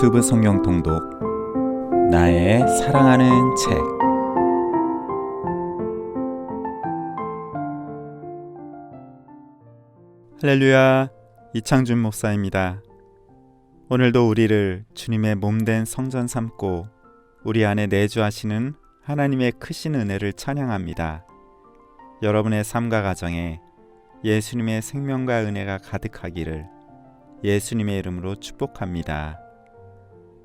유튜브 성경 통독 나의 사랑하는 책 할렐루야 이창준 목사입니다. 오늘도 우리를 주님의 몸된 성전 삼고 우리 안에 내주하시는 하나님의 크신 은혜를 찬양합니다. 여러분의 삶과 가정에 예수님의 생명과 은혜가 가득하기를 예수님의 이름으로 축복합니다.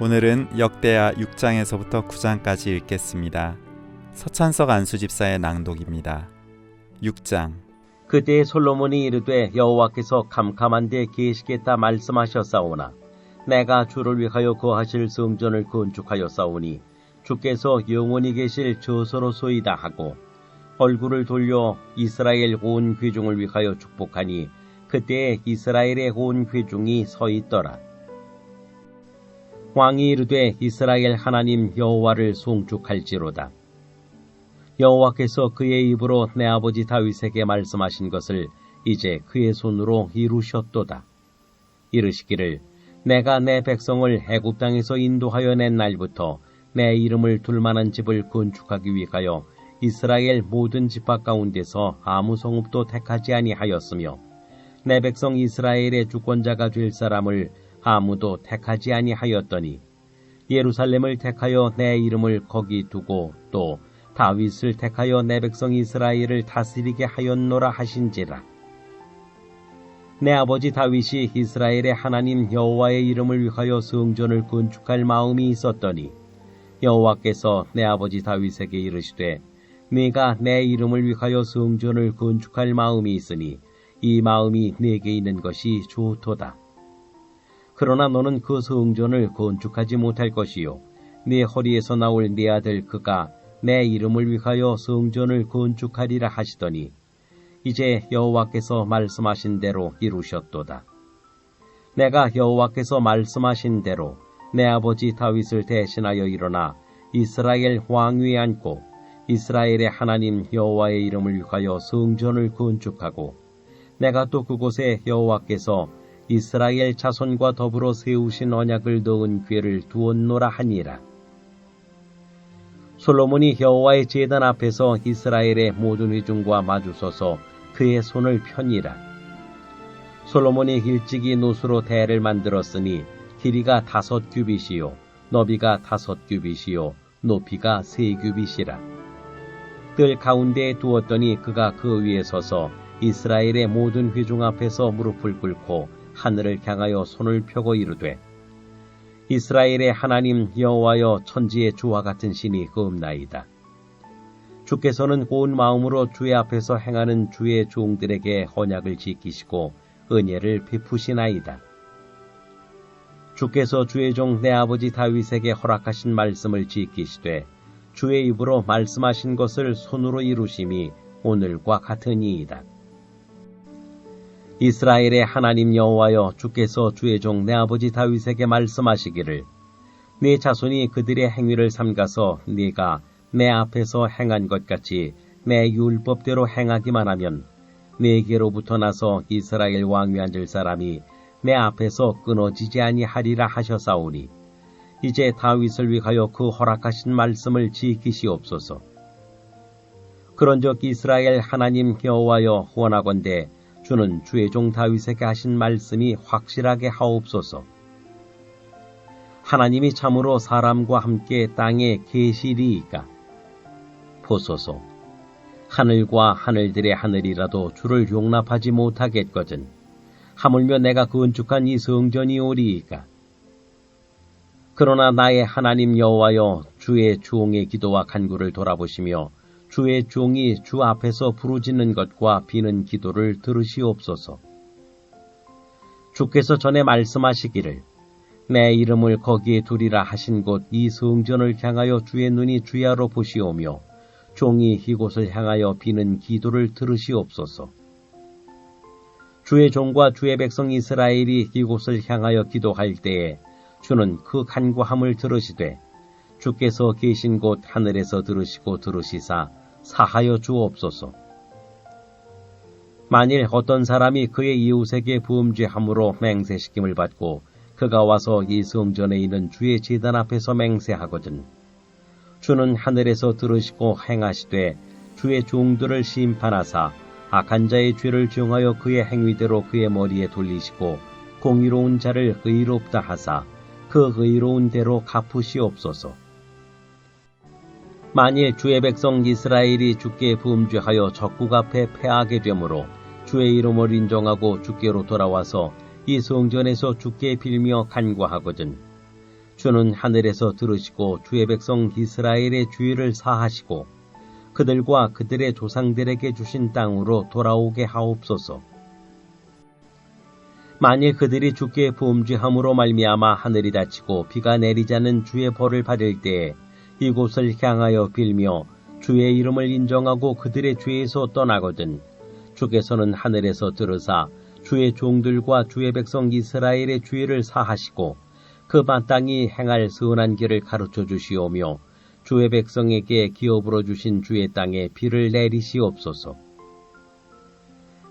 오늘은 역대하 6장에서부터 9장까지 읽겠습니다. 서찬석 안수 집사의 낭독입니다. 6장 그때 솔로몬이 이르되 여호와께서 캄캄한 데 계시겠다 말씀하셨사오나 내가 주를 위하여 거하실 성전을 건축하였사오니 주께서 영원히 계실 저서로소이다 하고 얼굴을 돌려 이스라엘 온 회중을 위하여 축복하니 그때 이스라엘의 온 회중이 서 있더라. 왕이 이르되 이스라엘 하나님 여호와를 송축할지로다. 여호와께서 그의 입으로 내 아버지 다윗에게 말씀하신 것을 이제 그의 손으로 이루셨도다. 이르시기를 내가 내 백성을 애굽 땅에서 인도하여 낸 날부터 내 이름을 둘만한 집을 건축하기 위하여 이스라엘 모든 집합 가운데서 아무 성읍도 택하지 아니하였으며 내 백성 이스라엘의 주권자가 될 사람을 아무도 택하지 아니하였더니 예루살렘을 택하여 내 이름을 거기 두고 또 다윗을 택하여 내 백성 이스라엘을 다스리게 하였노라 하신지라. 내 아버지 다윗이 이스라엘의 하나님 여호와의 이름을 위하여 성전을 건축할 마음이 있었더니 여호와께서 내 아버지 다윗에게 이르시되 네가 내 이름을 위하여 성전을 건축할 마음이 있으니 이 마음이 내게 있는 것이 좋도다. 그러나 너는 그 성전을 건축하지 못할 것이요 네 허리에서 나올 네 아들 그가 내 이름을 위하여 성전을 건축하리라 하시더니 이제 여호와께서 말씀하신 대로 이루셨도다. 내가 여호와께서 말씀하신 대로 내 아버지 다윗을 대신하여 일어나 이스라엘 왕위에 앉고 이스라엘의 하나님 여호와의 이름을 위하여 성전을 건축하고 내가 또 그곳에 여호와께서 이스라엘 자손과 더불어 세우신 언약을 넣은 괴를 두었노라 하니라. 솔로몬이 여호와의 제단 앞에서 이스라엘의 모든 회중과 마주서서 그의 손을 펴니라. 솔로몬이 일찍이 노수로 대를 만들었으니 길이가 다섯 규빗이요 너비가 다섯 규빗이요 높이가 세 규빗이라. 뜰 가운데에 두었더니 그가 그 위에 서서 이스라엘의 모든 회중 앞에서 무릎을 꿇고 하늘을 향하여 손을 펴고 이르되 이스라엘의 하나님 여호와여 천지의 주와 같은 신이 없나이다. 주께서는 온 마음으로 주의 앞에서 행하는 주의 종들에게 언약을 지키시고 은혜를 베푸시나이다. 주께서 주의 종 내 아버지 다윗에게 허락하신 말씀을 지키시되 주의 입으로 말씀하신 것을 손으로 이루심이 오늘과 같으니이다. 이스라엘의 하나님 여호와여 주께서 주의 종 내 아버지 다윗에게 말씀하시기를 네 자손이 그들의 행위를 삼가서 네가 내 앞에서 행한 것 같이 내 율법대로 행하기만 하면 네게로부터 나서 이스라엘 왕위 앉을 사람이 내 앞에서 끊어지지 아니하리라 하셨사오니 이제 다윗을 위하여 그 허락하신 말씀을 지키시옵소서. 그런즉 이스라엘 하나님 여호와여 원하건대 주는 주의 종 다윗에게 하신 말씀이 확실하게 하옵소서. 하나님이 참으로 사람과 함께 땅에 계시리이까. 보소서. 하늘과 하늘들의 하늘이라도 주를 용납하지 못하겠거든. 하물며 내가 건축한 이 성전이 오리이까. 그러나 나의 하나님 여호와여 주의 종의 기도와 간구를 돌아보시며 주의 종이 주 앞에서 부르짖는 것과 비는 기도를 들으시옵소서. 주께서 전에 말씀하시기를 내 이름을 거기에 두리라 하신 곳 이 성전을 향하여 주의 눈이 주야로 보시오며 종이 이곳을 향하여 비는 기도를 들으시옵소서. 주의 종과 주의 백성 이스라엘이 이곳을 향하여 기도할 때에 주는 그 간구함을 들으시되 주께서 계신 곳 하늘에서 들으시고 들으시사 사하여 주옵소서. 만일 어떤 사람이 그의 이웃에게 부음죄함으로 맹세시킴을 받고 그가 와서 이 성전에 있는 주의 제단 앞에서 맹세하거든 주는 하늘에서 들으시고 행하시되 주의 종들을 심판하사 악한 자의 죄를 정하여 그의 행위대로 그의 머리에 돌리시고 공의로운 자를 의롭다 하사 그 의로운 대로 갚으시옵소서. 만일 주의 백성 이스라엘이 주께 범죄하여 적국 앞에 패하게 되므로 주의 이름을 인정하고 주께로 돌아와서 이 성전에서 주께 빌며 간구하거든 주는 하늘에서 들으시고 주의 백성 이스라엘의 주의를 사하시고 그들과 그들의 조상들에게 주신 땅으로 돌아오게 하옵소서. 만일 그들이 주께 범죄함으로 말미암아 하늘이 닫히고 비가 내리자는 주의 벌을 받을 때에 이곳을 향하여 빌며 주의 이름을 인정하고 그들의 죄에서 떠나거든 주께서는 하늘에서 들으사 주의 종들과 주의 백성 이스라엘의 죄를 사하시고 그 마땅히 행할 선한 길을 가르쳐 주시오며 주의 백성에게 기업으로 주신 주의 땅에 비를 내리시옵소서.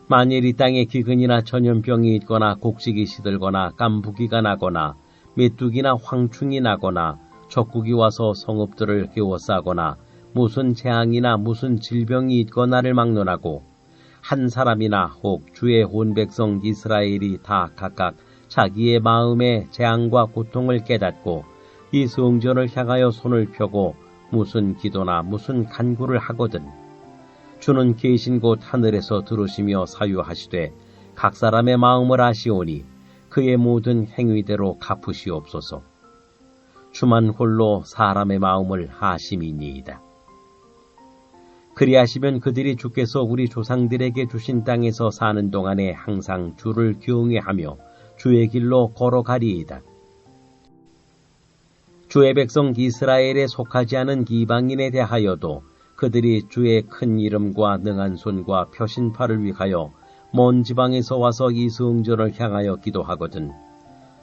만일 이 땅에 기근이나 전염병이 있거나 곡식이 시들거나 깐부기가 나거나 메뚜기나 황충이 나거나 적국이 와서 성읍들을 깨워싸거나 무슨 재앙이나 무슨 질병이 있거나를 막론하고 한 사람이나 혹 주의 온 백성 이스라엘이 다 각각 자기의 마음의 재앙과 고통을 깨닫고 이 성전을 향하여 손을 펴고 무슨 기도나 무슨 간구를 하거든 주는 계신 곳 하늘에서 들으시며 사유하시되 각 사람의 마음을 아시오니 그의 모든 행위대로 갚으시옵소서. 주만 홀로 사람의 마음을 하심이니이다. 그리하시면 그들이 주께서 우리 조상들에게 주신 땅에서 사는 동안에 항상 주를 경외하며 주의 길로 걸어가리이다. 주의 백성 이스라엘에 속하지 않은 이방인에 대하여도 그들이 주의 큰 이름과 능한 손과 표신파를 위하여 먼 지방에서 와서 이 성전을 향하여 기도하거든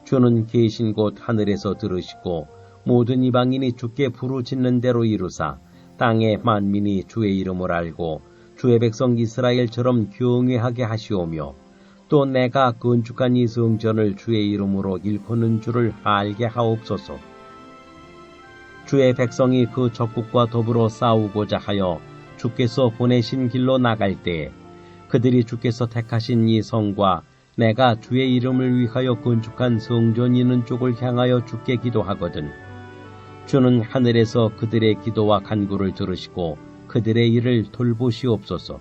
주는 계신 곳 하늘에서 들으시고 모든 이방인이 주께 부르짖는 대로 이루사 땅의 만민이 주의 이름을 알고 주의 백성 이스라엘처럼 경외하게 하시오며 또 내가 건축한 이 성전을 주의 이름으로 일컫는 줄을 알게 하옵소서. 주의 백성이 그 적국과 더불어 싸우고자 하여 주께서 보내신 길로 나갈 때에 그들이 주께서 택하신 이 성과 내가 주의 이름을 위하여 건축한 성전이 있는 쪽을 향하여 주께 기도하거든. 주는 하늘에서 그들의 기도와 간구를 들으시고 그들의 일을 돌보시옵소서.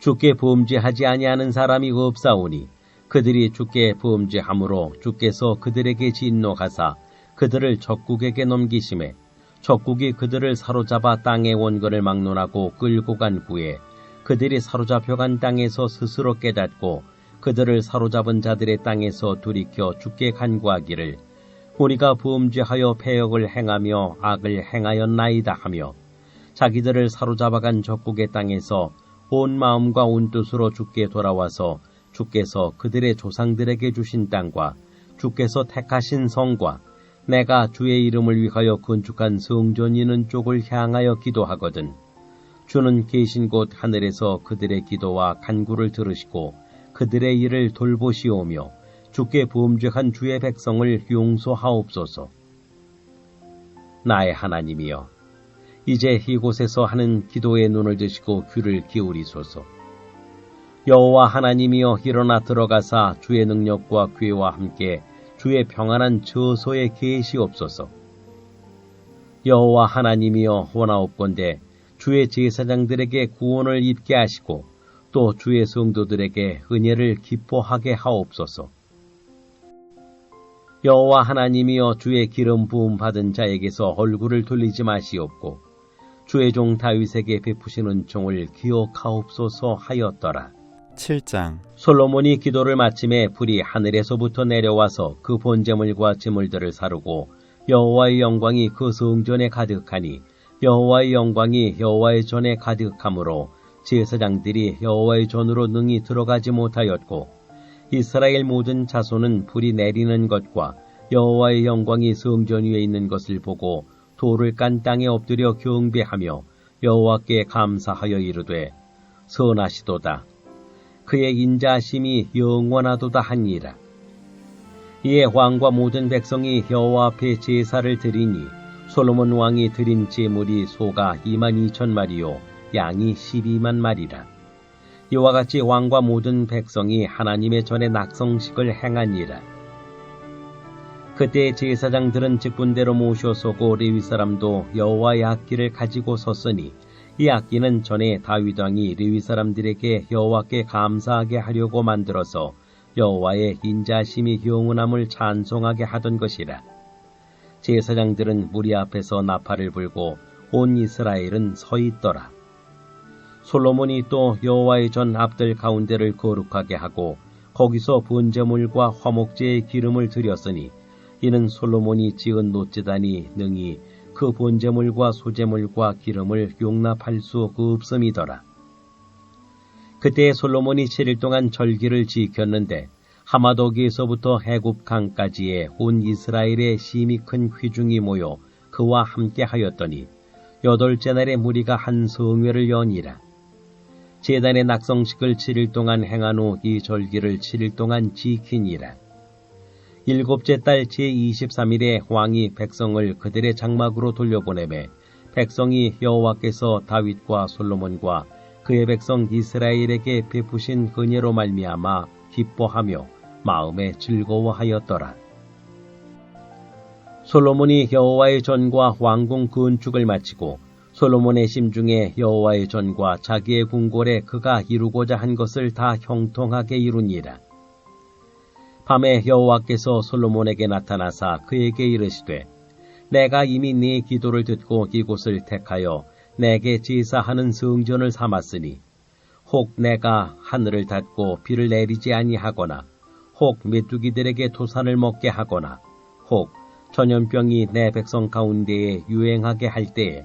주께 범죄하지 아니하는 사람이 없사오니 그들이 주께 범죄함으로 주께서 그들에게 진노하사 그들을 적국에게 넘기심에 적국이 그들을 사로잡아 땅의 원거를 막론하고 끌고 간 후에 그들이 사로잡혀 간 땅에서 스스로 깨닫고 그들을 사로잡은 자들의 땅에서 돌이켜 주께 간구하기를 우리가 범죄하여 폐역을 행하며 악을 행하였나이다 하며 자기들을 사로잡아간 적국의 땅에서 온 마음과 온 뜻으로 주께 돌아와서 주께서 그들의 조상들에게 주신 땅과 주께서 택하신 성과 내가 주의 이름을 위하여 건축한 성전이 있는 쪽을 향하여 기도하거든. 주는 계신 곳 하늘에서 그들의 기도와 간구를 들으시고 그들의 일을 돌보시오며 주께 범죄한 주의 백성을 용서하옵소서. 나의 하나님이여, 이제 이곳에서 하는 기도의 눈을 드시고 귀를 기울이소서. 여호와 하나님이여 일어나 들어가사 주의 능력과 괴와 함께 주의 평안한 저소에 계시옵소서. 여호와 하나님이여 원하옵건대 주의 제사장들에게 구원을 입게 하시고 또 주의 성도들에게 은혜를 기뻐하게 하옵소서. 여호와 하나님이여 주의 기름 부음 받은 자에게서 얼굴을 돌리지 마시옵고 주의 종 다윗에게 베푸시는 종을 기억하옵소서 하였더라. 7장 솔로몬이 기도를 마침에 불이 하늘에서부터 내려와서 그 본제물과 제물들을 사르고 여호와의 영광이 그 성전에 가득하니 여호와의 영광이 여호와의 전에 가득하므로 제사장들이 여호와의 전으로 능히 들어가지 못하였고 이스라엘 모든 자손은 불이 내리는 것과 여호와의 영광이 성전 위에 있는 것을 보고 돌을 깐 땅에 엎드려 경배하며 여호와께 감사하여 이르되 선하시도다 그의 인자심이 영원하도다 하니라. 이에 왕과 모든 백성이 여호와 앞에 제사를 드리니 솔로몬 왕이 드린 제물이 소가 2만 2천 마리요 양이 12만 마리라. 이와 같이 왕과 모든 백성이 하나님의 전에 낙성식을 행하니라. 그때 제사장들은 직분대로 모셔서고 레위 사람도 여호와의 악기를 가지고 섰으니 이 악기는 전에 다윗 왕이 레위 사람들에게 여호와께 감사하게 하려고 만들어서 여호와의 인자심이 영원함을 찬송하게 하던 것이라. 제사장들은 무리 앞에서 나팔을 불고 온 이스라엘은 서 있더라. 솔로몬이 또 여호와의 전 앞들 가운데를 거룩하게 하고 거기서 번제물과 화목제의 기름을 드렸으니 이는 솔로몬이 지은 노제단이 능히 그 본제물과 소제물과 기름을 용납할 수 없음이더라. 그때 솔로몬이 7일 동안 절기를 지켰는데 하마도기에서부터 해굽 강까지의 온 이스라엘의 심히 큰 회중이 모여 그와 함께 하였더니 여덟째 날에 무리가 한 성회를 연이라. 제단의 낙성식을 7일 동안 행한 후 이 절기를 7일 동안 지키니라. 일곱째 달 제23일에 왕이 백성을 그들의 장막으로 돌려보내매 백성이 여호와께서 다윗과 솔로몬과 그의 백성 이스라엘에게 베푸신 근혜로 말미암아 기뻐하며 마음에 즐거워하였더라. 솔로몬이 여호와의 전과 왕궁 건축을 마치고 솔로몬의 심중에 여호와의 전과 자기의 궁궐에 그가 이루고자 한 것을 다 형통하게 이루니라. 밤에 여호와께서 솔로몬에게 나타나사 그에게 이르시되 내가 이미 네 기도를 듣고 이곳을 택하여 내게 제사하는 성전을 삼았으니 혹 내가 하늘을 닫고 비를 내리지 아니하거나 혹 메뚜기들에게 토산을 먹게 하거나 혹 전염병이 내 백성 가운데에 유행하게 할 때에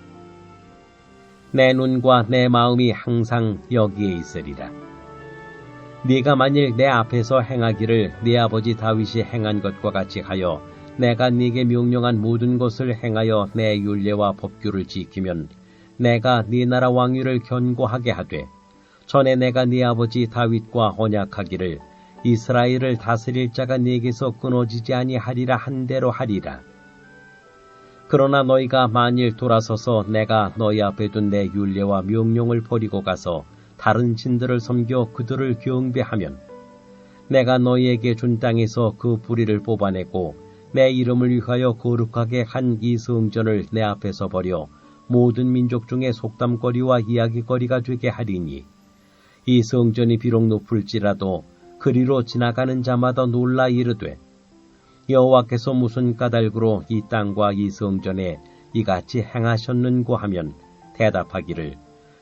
내 눈과 내 마음이 항상 여기에 있으리라. 네가 만일 내 앞에서 행하기를 네 아버지 다윗이 행한 것과 같이 하여 내가 네게 명령한 모든 것을 행하여 내 율례와 법규를 지키면 내가 네 나라 왕위를 견고하게 하되 전에 내가 네 아버지 다윗과 언약하기를 이스라엘을 다스릴 자가 네게서 끊어지지 아니하리라 한 대로 하리라. 그러나 너희가 만일 돌아서서 내가 너희 앞에 둔내 율례와 명령을 버리고 가서 다른 신들을 섬겨 그들을 경배하면 내가 너희에게 준 땅에서 그 뿌리를 뽑아내고 내 이름을 위하여 거룩하게 한 이 성전을 내 앞에서 버려 모든 민족 중에 속담거리와 이야기거리가 되게 하리니 이 성전이 비록 높을지라도 그리로 지나가는 자마다 놀라 이르되 여호와께서 무슨 까닭으로 이 땅과 이 성전에 이같이 행하셨는고 하면 대답하기를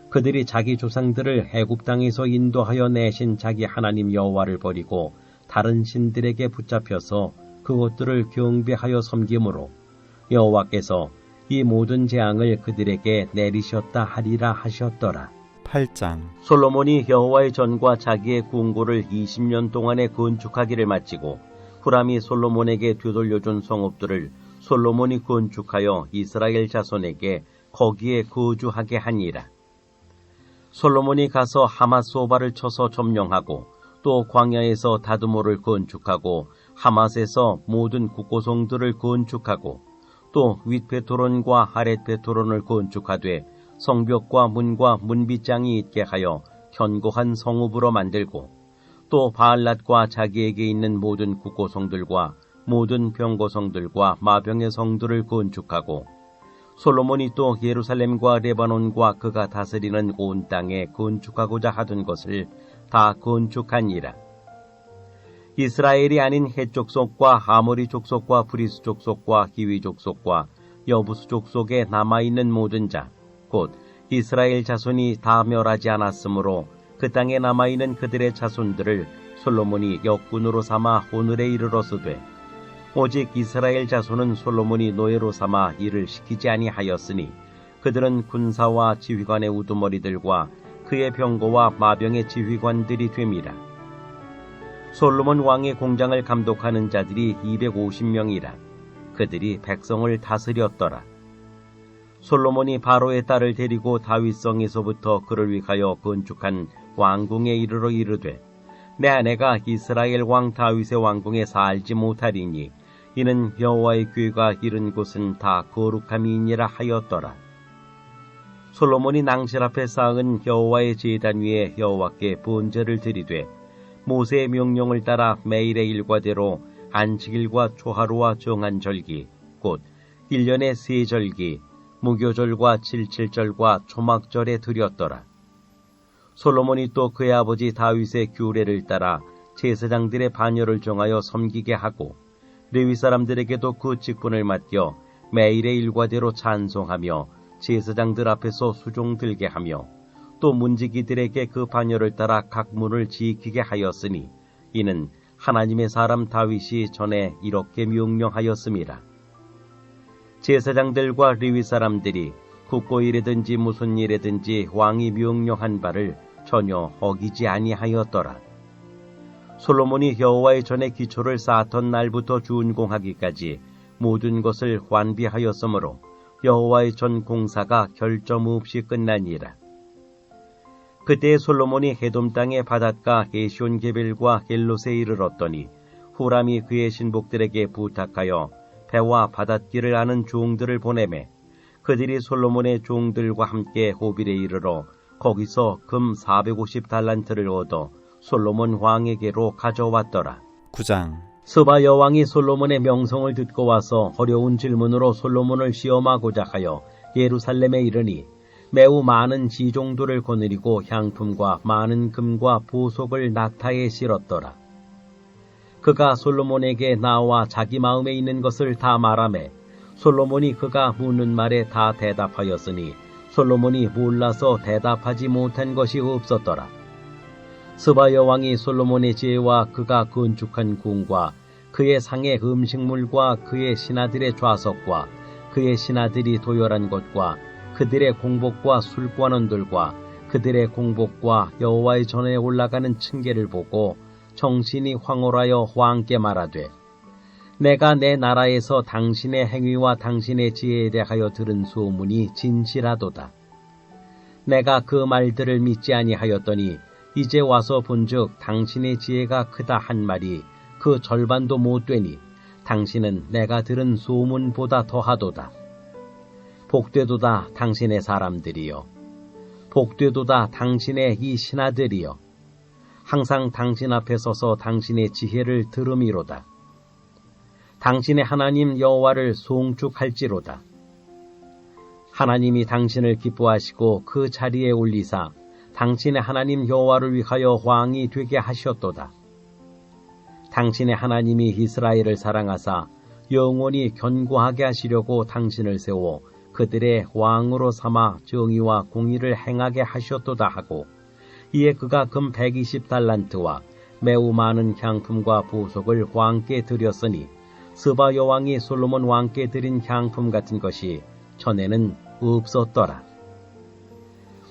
그들이 자기 조상들을 애굽 땅에서 인도하여 내신 자기 하나님 여호와를 버리고 다른 신들에게 붙잡혀서 그것들을 경배하여 섬김으로 여호와께서 이 모든 재앙을 그들에게 내리셨다 하리라 하셨더라. 8장 솔로몬이 여호와의 전과 자기의 궁궐을 20년 동안에 건축하기를 마치고 후람이 솔로몬에게 되돌려준 성읍들을 솔로몬이 건축하여 이스라엘 자손에게 거기에 거주하게 하니라. 솔로몬이 가서 하마소바를 쳐서 점령하고 또 광야에서 다드모를 건축하고 하맛에서 모든 국고성들을 건축하고 또 윗베토론과 아랫베토론을 건축하되 성벽과 문과 문빗장이 있게 하여 견고한 성읍으로 만들고 또 바알랏과 자기에게 있는 모든 국고성들과 모든 병고성들과 마병의 성들을 건축하고 솔로몬이 또 예루살렘과 레바논과 그가 다스리는 온 땅에 건축하고자 하던 것을 다 건축하니라. 이스라엘이 아닌 헷 족속과 아모리 족속과 브리스 족속과 기위 족속과 여부수 족속에 남아있는 모든 자, 곧 이스라엘 자손이 다 멸하지 않았으므로 그 땅에 남아있는 그들의 자손들을 솔로몬이 역군으로 삼아 오늘에 이르러서되 오직 이스라엘 자손은 솔로몬이 노예로 삼아 일을 시키지 아니하였으니 그들은 군사와 지휘관의 우두머리들과 그의 병거와 마병의 지휘관들이 됨이라. 솔로몬 왕의 공장을 감독하는 자들이 250명이라. 그들이 백성을 다스렸더라. 솔로몬이 바로의 딸을 데리고 다윗성에서부터 그를 위하여 건축한 왕궁에 이르러 이르되 내 아내가 이스라엘 왕 다윗의 왕궁에 살지 못하리니 이는 여호와의 귀가 이른 곳은 다 거룩함이니라 하였더라. 솔로몬이 낭실 앞에 쌓은 여호와의 제단 위에 여호와께 번제를 드리되 모세의 명령을 따라 매일의 일과대로 안식일과 초하루와 정한 절기 곧 1년의 세 절기 무교절과 칠칠절과 초막절에 드렸더라. 솔로몬이 또 그의 아버지 다윗의 규례를 따라 제사장들의 반열을 정하여 섬기게 하고 레위 사람들에게도 그 직분을 맡겨 매일의 일과대로 찬송하며 제사장들 앞에서 수종 들게 하며 또 문지기들에게 그 반열을 따라 각 문을 지키게 하였으니 이는 하나님의 사람 다윗이 전에 이렇게 명령하였습니다. 제사장들과 레위 사람들이 국고일이든지 무슨 일이든지 왕이 명령한 바를 전혀 어기지 아니하였더라. 솔로몬이 여호와의 전에 기초를 쌓던 날부터 준공하기까지 모든 것을 완비하였으므로 여호와의 전 공사가 결점 없이 끝나니라. 그때 솔로몬이 해돔 땅의 바닷가 게시온 게벨과 겔롯에 이르렀더니 후람이 그의 신복들에게 부탁하여 배와 바닷길을 아는 종들을 보내매 그들이 솔로몬의 종들과 함께 호빌에 이르러 거기서 금 450달란트를 얻어 솔로몬 왕에게로 가져왔더라. 9장 스바 여왕이 솔로몬의 명성을 듣고 와서 어려운 질문으로 솔로몬을 시험하고자 하여 예루살렘에 이르니 매우 많은 지종들을 거느리고 향품과 많은 금과 보석을 낙타에 실었더라. 그가 솔로몬에게 나와 자기 마음에 있는 것을 다 말하매 솔로몬이 그가 묻는 말에 다 대답하였으니 솔로몬이 몰라서 대답하지 못한 것이 없었더라. 스바 여왕이 솔로몬의 지혜와 그가 건축한 궁과 그의 상의 음식물과 그의 신하들의 좌석과 그의 신하들이 도열한 것과 그들의 공복과 술관원들과 그들의 공복과 여호와의 전에 올라가는 층계를 보고 정신이 황홀하여 왕께 말하되 내가 내 나라에서 당신의 행위와 당신의 지혜에 대하여 들은 소문이 진실하도다. 내가 그 말들을 믿지 아니하였더니 이제 와서 본즉 당신의 지혜가 크다 한 말이 그 절반도 못 되니 당신은 내가 들은 소문보다 더하도다. 복되도다 당신의 사람들이여. 복되도다 당신의 이 신하들이여. 항상 당신 앞에 서서 당신의 지혜를 들음이로다. 당신의 하나님 여호와를 송축할지로다. 하나님이 당신을 기뻐하시고 그 자리에 올리사 당신의 하나님 여호와를 위하여 왕이 되게 하셨도다. 당신의 하나님이 이스라엘을 사랑하사 영원히 견고하게 하시려고 당신을 세워 그들의 왕으로 삼아 정의와 공의를 행하게 하셨도다 하고 이에 그가 금 120달란트와 매우 많은 향품과 보석을 왕께 드렸으니 스바 여왕이 솔로몬 왕께 드린 향품 같은 것이 전에는 없었더라.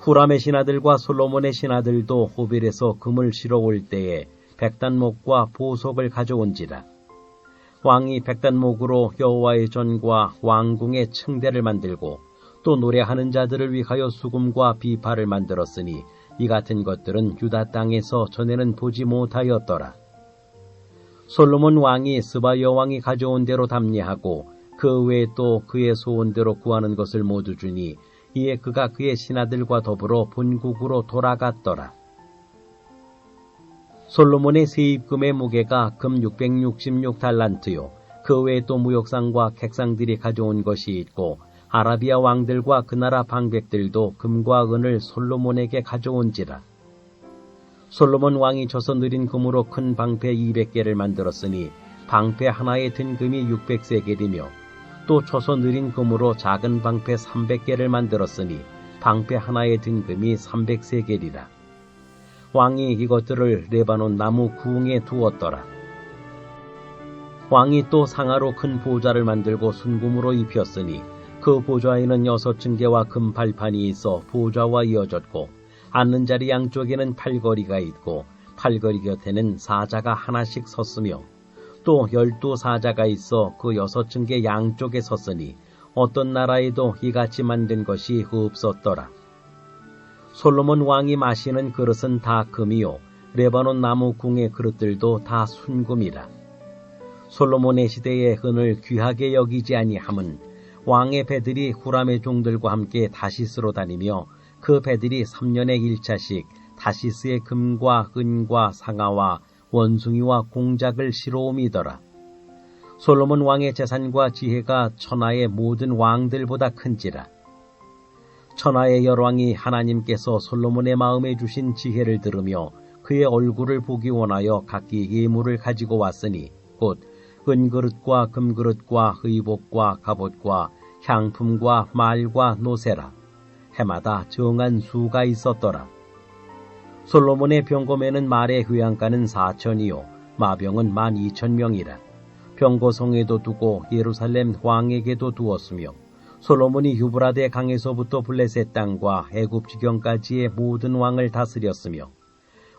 후람의 신하들과 솔로몬의 신하들도 호빌에서 금을 실어 올 때에 백단목과 보석을 가져온지라. 왕이 백단목으로 여호와의 전과 왕궁의 층대를 만들고 또 노래하는 자들을 위하여 수금과 비파를 만들었으니 이 같은 것들은 유다 땅에서 전에는 보지 못하였더라. 솔로몬 왕이 스바 여왕이 가져온 대로 답례하고 그 외에 또 그의 소원대로 구하는 것을 모두 주니 이에 그가 그의 신하들과 더불어 본국으로 돌아갔더라. 솔로몬의 세입금의 무게가 금 666달란트요. 그 외에 또 무역상과 객상들이 가져온 것이 있고 아라비아 왕들과 그 나라 방백들도 금과 은을 솔로몬에게 가져온지라. 솔로몬 왕이 쳐서 느린 금으로 큰 방패 200개를 만들었으니 방패 하나에 든 금이 600세겔이며 또 쳐서 느린 금으로 작은 방패 300개를 만들었으니 방패 하나에 든 금이 300세겔이라. 왕이 이것들을 레바논 나무 구웅에 두었더라. 왕이 또 상하로 큰 보좌를 만들고 순금으로 입혔으니 그 보좌에는 여섯 층계와 금 발판이 있어 보좌와 이어졌고 앉는 자리 양쪽에는 팔거리가 있고 팔거리 곁에는 사자가 하나씩 섰으며 또 열두 사자가 있어 그 여섯 층계 양쪽에 섰으니 어떤 나라에도 이같이 만든 것이 없었더라. 솔로몬 왕이 마시는 그릇은 다 금이요 레바논 나무 궁의 그릇들도 다 순금이라. 솔로몬의 시대에 은을 귀하게 여기지 아니함은 왕의 배들이 후람의 종들과 함께 다시스로 다니며 그 배들이 3년에 1차씩 다시스의 금과 은과 상아와 원숭이와 공작을 실어옴이더라. 솔로몬 왕의 재산과 지혜가 천하의 모든 왕들보다 큰지라. 천하의 열왕이 하나님께서 솔로몬의 마음에 주신 지혜를 들으며 그의 얼굴을 보기 원하여 각기 예물을 가지고 왔으니 곧 은그릇과 금그릇과 의복과 갑옷과 향품과 말과 노새라 해마다 정한 수가 있었더라. 솔로몬의 병검에는 말의 휴양가는 4천이요 마병은 1만 2천 명이라 병거성에도 두고 예루살렘 왕에게도 두었으며 솔로몬이 유브라데 강에서부터 블레셋 땅과 애굽 지경까지의 모든 왕을 다스렸으며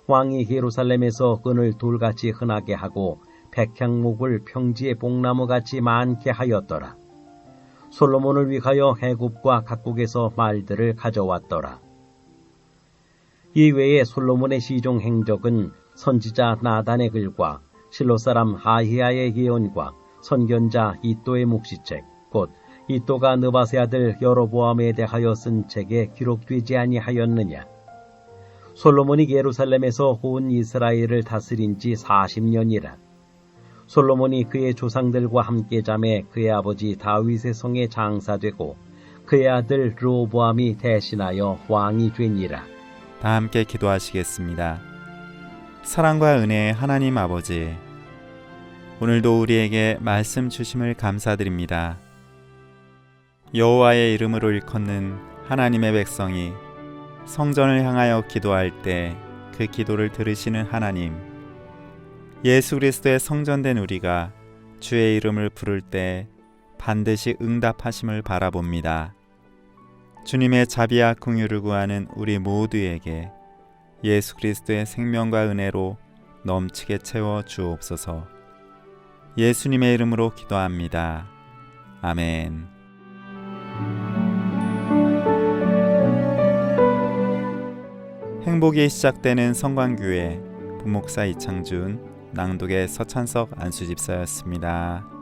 왕이 예루살렘에서 끈을 돌같이 흔하게 하고 백향목을 평지의 뽕나무같이 많게 하였더라. 솔로몬을 위하여 애굽과 각국에서 말들을 가져왔더라. 이 외에 솔로몬의 시종 행적은 선지자 나단의 글과 실로 사람 하히야의 예언과 선견자 이또의 묵시책 곧 이또가 느바세 아들 여로보암에 대하여 쓴 책에 기록되지 아니하였느냐 솔로몬이 예루살렘에서 온 이스라엘을 다스린 지 40년이라 솔로몬이 그의 조상들과 함께 잠에 그의 아버지 다윗의 성에 장사되고 그의 아들 르호보암이 대신하여 왕이 되니라 다 함께 기도하시겠습니다. 사랑과 은혜의 하나님 아버지, 오늘도 우리에게 말씀 주심을 감사드립니다. 여호와의 이름으로 일컫는 하나님의 백성이 성전을 향하여 기도할 때 그 기도를 들으시는 하나님, 예수 그리스도의 성전된 우리가 주의 이름을 부를 때 반드시 응답하심을 바라봅니다. 주님의 자비와 긍휼을 구하는 우리 모두에게 예수 그리스도의 생명과 은혜로 넘치게 채워 주옵소서. 예수님의 이름으로 기도합니다. 아멘. 행복이 시작되는 성광교회 부목사 이창준 낭독의 서찬석 안수집사였습니다.